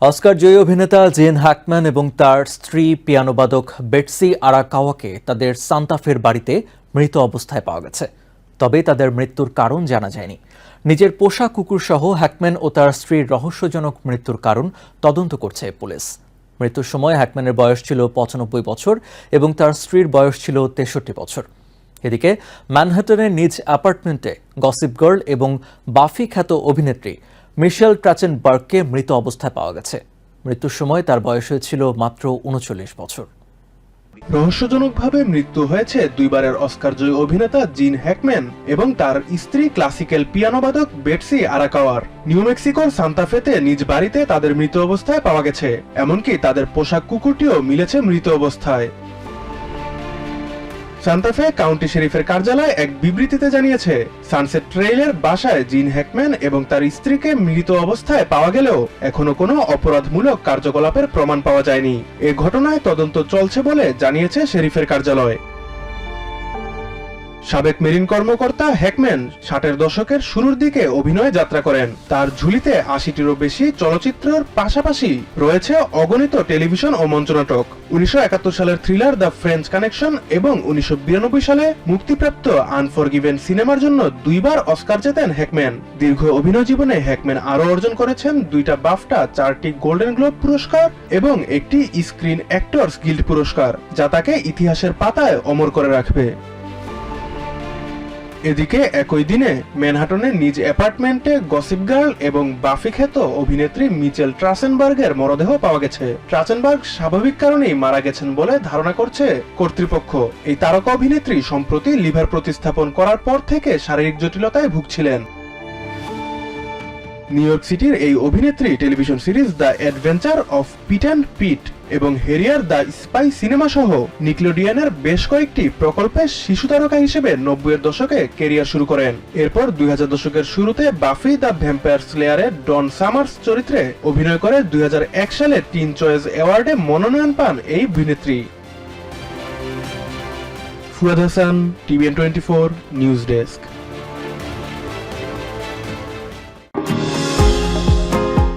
Oscar জয়ী অভিনেতা gen হ্যাকম্যান এবং তার স্ত্রী পিয়ানোবাদক বেটসি আরাকাওয়াকে তাদের সান্তাফের বাড়িতে মৃত অবস্থায় পাওয়া গেছে। তবে তাদের মৃত্যুর কারণ জানা যায়নি। নিজের পোষা কুকুর সহ হ্যাকম্যান ও তার স্ত্রীর রহস্যজনক মৃত্যুর কারণ তদন্ত করছে পুলিশ। মৃত্যুর সময় হ্যাকম্যানের বয়স ছিল পঁচানব্বই বছর এবং তার স্ত্রীর বয়স ছিল তেষট্টি বছর। এদিকে, ম্যানহাটনের নিজ অ্যাপার্টমেন্টে গসিপ গার্ল এবং বাফি খ্যাত অভিনেত্রী মিশেল ট্রাচেনবার্গকে মৃত অবস্থায় পাওয়া গেছে। মৃত্যুর সময় তার বয়স হয়েছিল মাত্র উনচল্লিশ বছর। রহস্যজনকভাবে মৃত্যু হয়েছে দুইবারের অস্কার জয়ী অভিনেতা জিন হ্যাকম্যান এবং তার স্ত্রী ক্লাসিক্যাল পিয়ানোবাদক বেটসি আরাকাওয়ার। নিউ মেক্সিকোর সান্তাফেতে নিজ বাড়িতে তাদের মৃত অবস্থায় পাওয়া গেছে, এমনকি তাদের পোশাক কুকুরটিও মিলেছে মৃত অবস্থায়। সান্তাফে কাউন্টি শেরিফের কার্যালয় এক বিবৃতিতে জানিয়েছে, সানসেট ট্রেইলের বাসায় জিন হ্যাকম্যান এবং তার স্ত্রীকে মৃত অবস্থায় পাওয়া গেলেও এখনও কোনো অপরাধমূলক কার্যকলাপের প্রমাণ পাওয়া যায়নি। এ ঘটনায় তদন্ত চলছে বলে জানিয়েছে শেরিফের কার্যালয়। সাবেক মেরিন কর্মকর্তা হ্যাকম্যান ষাটের দশকের শুরুর দিকে অভিনয়ে যাত্রা করেন। তার ঝুলিতে আশিটিরও বেশি চলচ্চিত্রের পাশাপাশি রয়েছে অগণিত টেলিভিশন ও মঞ্চনাটক। উনিশশো একাত্তর সালের থ্রিলার দ্য ফ্রেঞ্চ কানেকশন এবং উনিশশো বিরানব্বই সালে মুক্তিপ্রাপ্ত আনফরগিভেন সিনেমার জন্য দুইবার অস্কার জেতেন হ্যাকম্যান। দীর্ঘ অভিনয় জীবনে হ্যাকম্যান আরও অর্জন করেছেন দুইটা বাফটা, চারটি গোল্ডেন গ্লোব পুরস্কার এবং একটি স্ক্রিন অ্যাক্টরস গিল্ড পুরস্কার, যা তাকে ইতিহাসের পাতায় অমর করে রাখবে। এদিকে একই দিনে ম্যানহাটনের নিজ অ্যাপার্টমেন্টে গসিপ গার্ল এবং বাফি খ্যাত অভিনেত্রী মিচেল ট্রাসেনবার্গের মরদেহ পাওয়া গেছে। ট্রাসেনবার্গ স্বাভাবিক কারণেই মারা গেছেন বলে ধারণা করছে কর্তৃপক্ষ। এই তারকা অভিনেত্রী সম্প্রতি লিভার প্রতিস্থাপন করার পর থেকে শারীরিক জটিলতায় ভুগছিলেন। নিউ ইয়র্ক সিটির এই অভিনেত্রী television series the adventure of Pete and Pete এবং হেরিয়ার দ্য স্পাই সিনেমা সহ নিক্লোডিয়ানের বেশ কয়েকটি প্রকল্পে শিশু তারকা হিসেবে নব্বইয়ের দশকে কেরিয়ার শুরু করেন। এরপর দুই হাজার দশকের শুরুতে বাফি দ্য ভ্যাম্পায়ার স্লেয়ারে ডন সামার্স চরিত্রে অভিনয় করে দুই হাজার এক সালে টিন চয়েস অ্যাওয়ার্ডে মনোনয়ন পান এই অভিনেত্রী। Fuad Hasan, TVN twenty four, news desk.